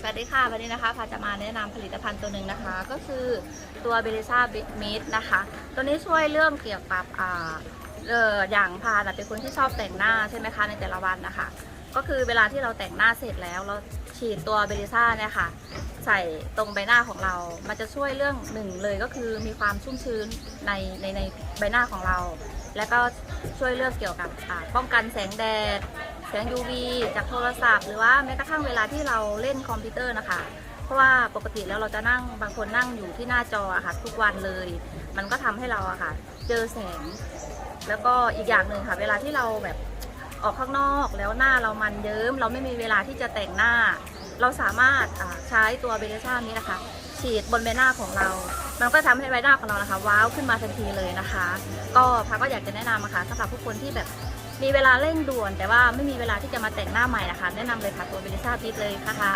สวัสดีค่ะวันนี้นะคะพาจะมาแนะนำผลิตภัณฑ์ตัวหนึ่งนะคะ ก็คือตัวเบลิซ่าบิ m มิดนะคะ ตัวนี้ช่วยเรื่องเกี่ยวกับอ่าเอออย่างพานเป็นคนที่ชอบแต่งหน้าใช่ไหมคะในแต่ละวันนะคะ ก็คือเวลาที่เราแต่งหน้าเสร็จแล้วเราฉีดตัวเบลิซ่าเนี่ยค่ะ ใส่ตรงใบหน้าของเรา มันจะช่วยเรื่องหนึ่งเลยก็คือมีความชุ่มชื้นในในในใบหน้าของเรา แล้วก็ช่วยเรื่องเกี่ยวกับป้องกันแสงแดด แสง UV จากโทรศัพท์ หรือว่าแม้กระทั่งเวลาที่เราเล่นคอมพิวเตอร์นะคะ เพราะว่าปกติแล้วเราจะนั่งบางคนนั่งอยู่ที่หน้าจออะค่ะ ทุกวันเลย มันก็ทำให้เราอะค่ะ เจอแสง แล้วก็อีกอย่างหนึ่งค่ะ เวลาที่เราแบบออกข้างนอกแล้วหน้าเรามันเยิ้ม เราไม่มีเวลาที่จะแต่งหน้า เราสามารถใช้ตัวเบลซ่านี้นะคะ ฉีดบนใบหน้าของเรา มันก็ทำให้ใบหน้าของเรานะคะ ว้าวขึ้นมาทันทีเลยนะคะ ก็พาก็อยากจะแนะนำนะคะสำหรับผู้คนที่แบบ มีเวลาเร่งด่วน แต่ว่าไม่มีเวลาที่จะมาแต่งหน้าใหม่นะคะ แนะนำเลยค่ะตัวเบลิซ่าพีทเลยนะคะ